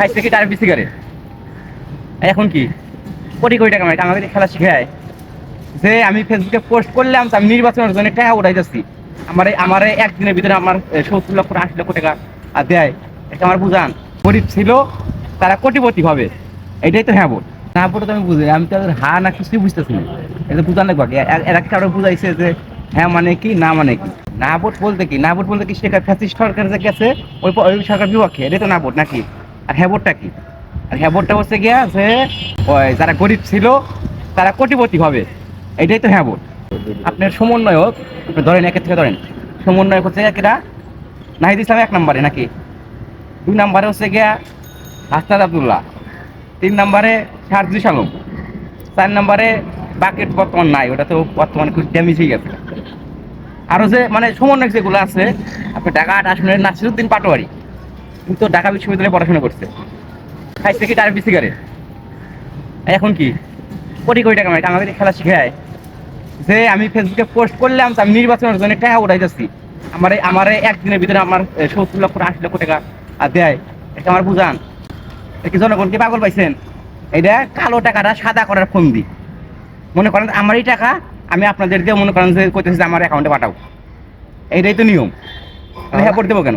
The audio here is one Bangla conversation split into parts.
খাইছে কি টার্বি সিগারেট এখন কি? কোটি কোটি টাকা মাইট আমাকে খেলা শিখায় যে আমি ফেসবুকে পোস্ট করলাম আমি নির্বাচনের জন্য টাকা উঠাই যাচ্ছি আমার আমার একদিনের ভিতরে আমার সত্তর লক্ষ, আশি লক্ষ টাকা আর দেয়। এটা আমার বুঝান। গরিব ছিল, তারা কোটিপতি হবে। এটাই তো হ্যাঁ বল না বলে তো আমি বুঝি, আমি তো হা না কিছুই বুঝতেছি না। এটা বুঝান লাগবে। এরা কারও বুঝাইছে যে হ্যাঁ মানে কি, না মানে কি? না ভোট বলতে কি? না ভোট বলতে কি সেটা ফ্যাসিস্ট সরকার যে গেছে, ওই সরকার বিপক্ষে? এটা তো না ভোট নাকি? আর হ্যাঁ ভোটটা কি? আর হ্যাঁ ভোটটা হচ্ছে গিয়া যে যারা গরিব ছিল, তারা কোটিপতি হবে। এটাই তো হ্যাঁ ভোট আপনার সমন্বয়ক, আপনি ধরেন একের থেকে ধরেন, সমন্বয়ক হচ্ছে একেরা নাহিদ ইসলাম এক নম্বরে নাকি? দুই নম্বরে হচ্ছে গিয়া হাসনাদ আবদুল্লাহ। তিন নম্বরে সারজুস আলম। চার নম্বরে বাকেট বর্তমান নাই, ওটা তো বর্তমানে খুব ড্যামেজ হয়ে গেছে। আরও যে মানে সমন্বয়ক যেগুলো আছে, আপনি ঢাকা আট আসনের নাসিরুদ্দিন পাটোয়ারি। কিন্তু ঢাকা বিশ্ববিদ্যালয়ে পড়াশোনা করছে। খাইছে কি টার্বি করে এখন কি? কোটি কোটি টাকা মাইট আমাকে খেলা শিখায়। যে আমি ফেসবুকে পোস্ট করলাম আমি নির্বাচনের জন্য টাকা উঠাই যাচ্ছি আমার আমার একদিনের ভিতরে আমার সত্তর লক্ষ আশি লক্ষ টাকা দেয়। এটা আমার বুঝান। কি জনগণকে পাগল পাইছেন? এটা কালো টাকাটা সাদা করার ফোন ফন্দি। মনে করেন আমারই টাকা আমি আপনাদের দিয়ে মনে করেন যে করতেছি আমার অ্যাকাউন্টে পাঠাও। এইটাই তো নিয়ম। হ্যাঁ করে দেবো কেন?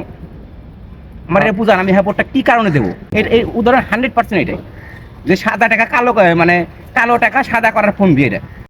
আমার এটা বুঝান আমি হ্যাপোর্টটা কী কারণে দেবো? এই উদাহরণ হান্ড্রেড পার্সেন্ট এটাই। যে সাদা টাকা কালো মানে কালো টাকা সাদা করার ফোন দিয়ে এটা